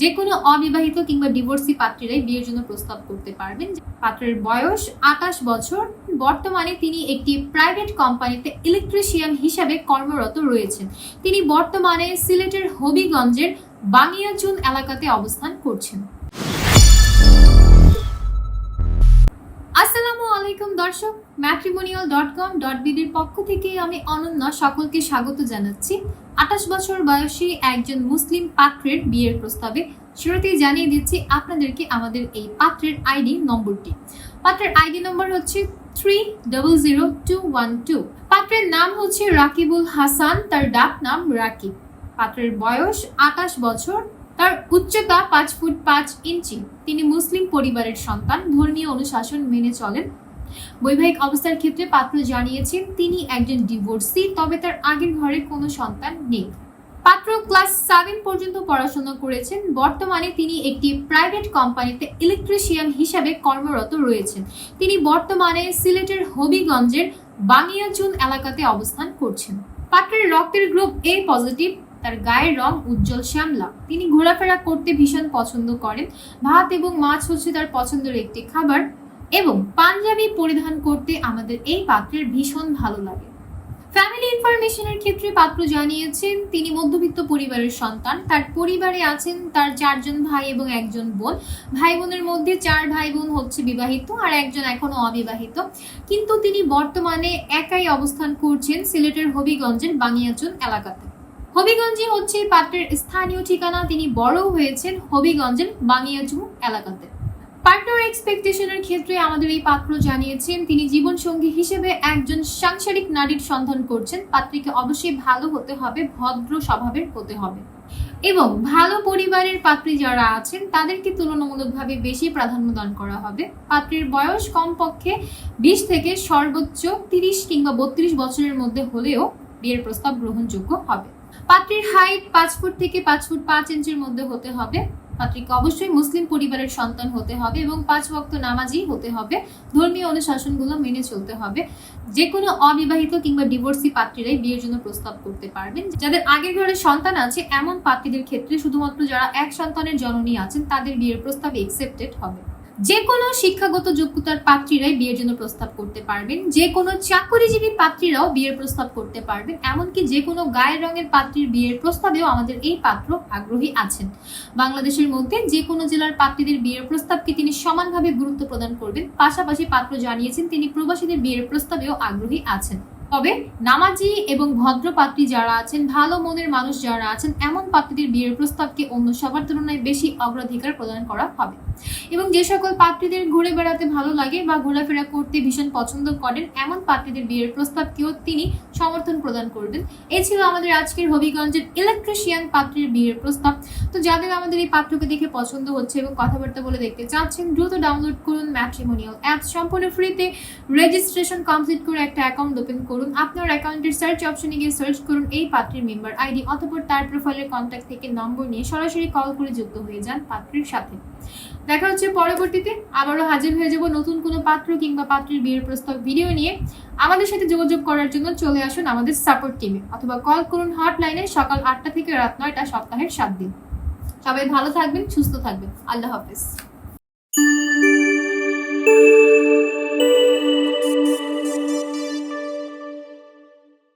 যে কোনো অবিবাহিত কিংবা ডিভোর্সি পাত্রীরাই বিয়ের জন্য প্রস্তাব করতে পারবেন। পাত্রের বয়স আঠাশ বছর। বর্তমানে তিনি একটি প্রাইভেট কোম্পানিতে ইলেকট্রিশিয়ান হিসাবে কর্মরত রয়েছেন। তিনি বর্তমানে সিলেটের হবিগঞ্জের বানিয়াচুন এলাকাতে অবস্থান করছেন। আসসালামু আলাইকুম দর্শক ম্যাট্রিমোনিয়াল ডট কম ডট বিডির পক্ষ থেকে আমি অনন্য সকলকে স্বাগত জানাচ্ছি। আঠাশ বছর বয়সী একজন মুসলিম পাত্রের বিয়ের প্রস্তাবে। শুরুতেই জানিয়ে দিচ্ছি আপনাদেরকে আমাদের এই পাত্রের আইডি নম্বরটি। পাত্রের আইডি নম্বর হচ্ছে three double zero two one two পাত্রের নাম হচ্ছে রাকিবুল হাসান, তার ডাক নাম রাকিব। পাত্রের বয়স আঠাশ বছর তার উচ্চতা পাঁচ ফুট পাঁচ ইঞ্চি। তিনি মুসলিম পরিবারের সন্তান, ধর্মীয় অনুশাসন মেনে চলেন। বৈবাহিক অবস্থার ক্ষেত্রে পাত্র জানিয়েছেন, তিনি একজন ডিভোর্সি, তবে তার আগের ঘরে কোনো সন্তান নেই। পাত্র ক্লাস সেভেন পর্যন্ত পড়াশোনা করেছেন। বর্তমানে তিনি একটি প্রাইভেট কোম্পানিতে ইলেকট্রিশিয়ান হিসাবে কর্মরত রয়েছেন। তিনি বর্তমানে সিলেটের হবিগঞ্জের বানিয়াচুন এলাকাতে অবস্থান করছেন। পাত্রের রক্তের গ্রুপ এ পজিটিভ তার গায়ের রং উজ্জ্বল, শ্যামলা। তিনি ঘোরাফেরা করতে ভীষণ পছন্দ করেন। ভাত এবং মাছ হচ্ছে তার পছন্দের একটি খাবার এবং পাঞ্জাবি পরিধান করতে আমাদের এই পাত্রের ভীষণ ভালো লাগে। ফ্যামিলি ইনফরমেশনের ক্ষেত্রে পাত্র জানিয়েছেন, তিনি মধ্যবিত্ত পরিবারের সন্তান। তার পরিবারে আছেন তার চারজন ভাই এবং একজন বোন। ভাই বোনের মধ্যে চার ভাই বোন হচ্ছে বিবাহিত আর একজন এখনও অবিবাহিত। কিন্তু তিনি বর্তমানে একাই অবস্থান করছেন সিলেটের হবিগঞ্জের বানিয়াচুন এলাকাতে। হবিগঞ্জে হচ্ছে পাত্রের স্থানীয় ঠিকানা। তিনি বড় হয়েছেন হবিগঞ্জের বানিয়াচুন এলাকাতে। পার্টনার এক্সপেকটেশনের ক্ষেত্রে আমাদের এই পাত্র জানিয়েছেন, তিনি জীবন সঙ্গী হিসেবে একজন সাংসারিক নারীর সন্ধান করছেন। পাত্রীকে অবশ্যই ভালো হতে হবে, ভদ্র স্বভাবের হতে হবে। এবং ভালো পরিবারের পাত্রী যারা আছেন, তাদেরকে তুলনামূলকভাবে বেশি প্রাধান্য দান করা হবে। পাত্রীর বয়স কমপক্ষে বিশ থেকে সর্বোচ্চ তিরিশ কিংবা বত্রিশ বছরের মধ্যে হলেও বিয়ের প্রস্তাব গ্রহণযোগ্য হবে। পাত্রীর হাইট পাঁচ ফুট থেকে পাঁচ ফুট পাঁচ ইঞ্চির মধ্যে হতে হবে। পাত্রীকে অবশ্যই মুসলিম পরিবারের সন্তান হতে হবে এবং পাঁচ ভক্ত নামাজি হতে হবে। ধর্মীয় অনুশাসনগুলো মেনে চলতে হবে। যে কোনো অবিবাহিত কিংবা ডিভোর্সি পাত্রীরাই বিয়ের জন্য প্রস্তাব করতে পারবেন। যাদের আগের ঘরে সন্তান আছে, এমন পাত্রীদের ক্ষেত্রে শুধুমাত্র যারা এক সন্তানের জননী আছেন, তাদের বিয়ের প্রস্তাব একসেপ্টেড হবে। যে কোনো শিক্ষাগত যোগ্যতার পাত্রীরাই বিয়ের জন্য প্রস্তাব করতে পারবেন। যে কোনো চাকরিজীবী পাত্রীরাও বিয়ের প্রস্তাব করতে পারবেন। এমনকি যে কোনো গায়ের রঙের পাত্রীর বিয়ের প্রস্তাবেও আমাদের এই পাত্র আগ্রহী আছেন। বাংলাদেশের মধ্যে যে কোনো জেলার পাত্রীদের বিয়ের প্রস্তাবকে তিনি সমানভাবে গুরুত্ব প্রদান করবেন। পাশাপাশি পাত্র জানিয়েছেন, তিনি প্রবাসীদের বিয়ের প্রস্তাবেও আগ্রহী আছেন। তবে নামাজি এবং ভদ্র পাত্রী যারা আছেন, ভালো মনের মানুষ যারা আছেন, এমন পাত্রীদের বিয়ের প্রস্তাবকে অন্য সবার তুলনায় বেশি অগ্রাধিকার প্রদান করা হবে। এবং যে সকল পাত্রীদের ঘুরে বেড়াতে ভালো লাগে বা ঘোরাফেরা করতে ভীষণ পছন্দ করেন, এমন পাত্রীদের বিয়ের প্রস্তাবকেও তিনি সমর্থন প্রদান করবেন। এ ছিল আমাদের আজকের হবিগঞ্জের ইলেকট্রিশিয়ান পাত্রের বিয়ের প্রস্তাব। তো যাদের আমাদের এই পাত্রকে দেখে পছন্দ হচ্ছে এবং কথাবার্তা বলে দেখতে চাচ্ছেন, দ্রুত ডাউনলোড করুন ম্যাট্রিমোনিয়াল অ্যাপ সম্পূর্ণ ফ্রিতে রেজিস্ট্রেশন কমপ্লিট করে একটা অ্যাকাউন্ট ওপেন করুন। আপনার অ্যাকাউন্টের সার্চ অপশনে গিয়ে সার্চ করুন এই পাত্রের মেম্বার আইডি অতপর তার প্রোফাইলের কন্ট্যাক্ট থেকে নম্বর নিয়ে সরাসরি কল করে যুক্ত হয়ে যান পাত্রের সাথে। দেখা হচ্ছে পরবর্তীতে। আবারও হাজির হয়ে যাব নতুন কোনো পাত্র কিংবা পাত্রের বিয়ের প্রস্তাব ভিডিও নিয়ে। আমাদের সাথে যোগাযোগ করার জন্য চলে আসুন আমাদের সাপোর্ট টিমে অথবা কল করুন হটলাইনে সকাল আটটা থেকে রাত নয়টা, সপ্তাহের সাত দিন। সবাই ভালো থাকবেন, সুস্থ থাকবেন। আল্লাহ হাফেজ।